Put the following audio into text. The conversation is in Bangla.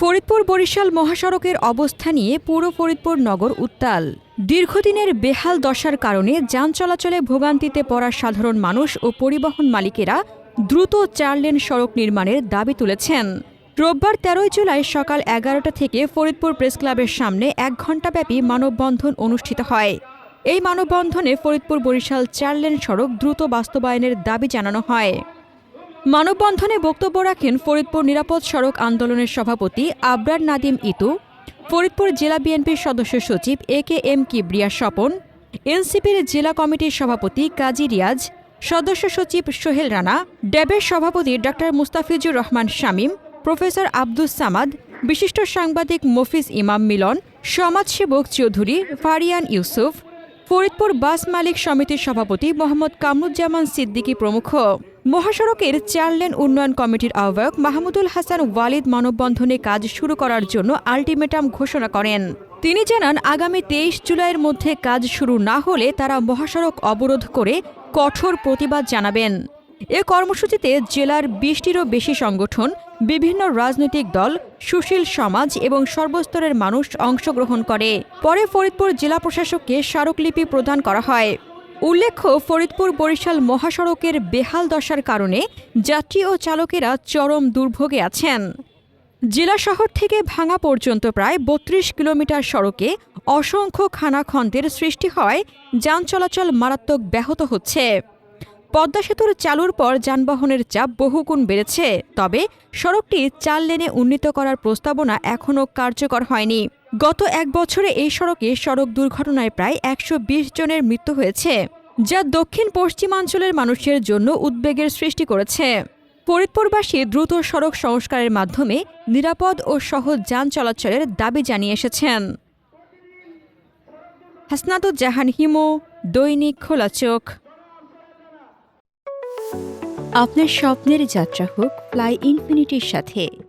ফরিদপুর বরিশাল মহাসড়কের অবস্থা নিয়ে পুরো ফরিদপুর নগর উত্তাল। দীর্ঘদিনের বেহাল দশার কারণে যান চলাচলে ভোগান্তিতে পড়া সাধারণ মানুষ ও পরিবহন মালিকেরা দ্রুত চার লেন সড়ক নির্মাণের দাবি তুলেছেন। রোববার তেরোই জুলাই সকাল এগারোটা থেকে ফরিদপুর প্রেস ক্লাবের সামনে এক ঘণ্টাব্যাপী মানববন্ধন অনুষ্ঠিত হয়। এই মানববন্ধনে ফরিদপুর বরিশাল চার লেন সড়ক দ্রুত বাস্তবায়নের দাবি জানানো হয়। মানববন্ধনে বক্তব্য রাখেন ফরিদপুর নিরাপদ সড়ক আন্দোলনের সভাপতি আবরার নাদিম ইতু, ফরিদপুর জেলা বিএনপির সদস্য সচিব A K M Kibria Swapan, এনসিপির জেলা কমিটির সভাপতি কাজী রিয়াজ, সদস্য সচিব সোহেল রানা ড্যাবের সভাপতি ডা মুস্তাফিজুর রহমান শামীম, প্রফেসর আব্দুস সামাদ, বিশিষ্ট সাংবাদিক মফিজ ইমাম মিলন, সমাজসেবক চৌধুরী ফারিয়ান ইউসুফ, ফরিদপুর বাস মালিক সমিতির সভাপতি মোহাম্মদ কামরুজ্জামান সিদ্দিকী প্রমুখ। মহাসড়কের চার লেন উন্নয়ন কমিটির আহ্বায়ক মাহমুদুল হাসান ওয়ালিদ মানববন্ধনে কাজ শুরু করার জন্য আলটিমেটাম ঘোষণা করেন। তিনি জানান, আগামী তেইশ জুলাইয়ের মধ্যে কাজ শুরু না হলে তারা মহাসড়ক অবরোধ করে কঠোর প্রতিবাদ জানাবেন। এ কর্মসূচিতে জেলার বিশটিরও বেশি সংগঠন, বিভিন্ন রাজনৈতিক দল, সুশীল সমাজ এবং সর্বস্তরের মানুষ অংশগ্রহণ করে। পরে ফরিদপুর জেলা প্রশাসককে স্মারকলিপি প্রদান করা হয়। উল্লেখ্য, ফরিদপুর বরিশাল মহাসড়কের বেহাল দশার কারণে যাত্রী ও চালকেরা চরম দুর্ভোগে আছেন। জেলা শহর থেকে ভাঙা পর্যন্ত প্রায় বত্রিশ কিলোমিটার সড়কে অসংখ্য খানাখন্দের সৃষ্টি হয় যান চলাচল মারাত্মক ব্যাহত হচ্ছে। পদ্মা সেতুর চালুর পর যানবাহনের চাপ বহুগুণ বেড়েছে, তবে সড়কটি চার লেনে উন্নীত করার প্রস্তাবনা এখনও কার্যকর হয়নি। গত এক বছরে এই সড়কে সড়ক দুর্ঘটনায় প্রায় একশো বিশ জনের মৃত্যু হয়েছে, যা দক্ষিণ পশ্চিমাঞ্চলের মানুষের জন্য উদ্বেগের সৃষ্টি করেছে। ফরিদপুরবাসী দ্রুত সড়ক সংস্কারের মাধ্যমে নিরাপদ ও সহজ যান চলাচলের দাবি জানিয়ে এসেছেন। হাসনাদুজ্জাহান হিমু, দৈনিক খোলা চোখ। আপনার স্বপ্নের যাত্রা হোক, ফ্লাই ইনফিনিটির সাথে।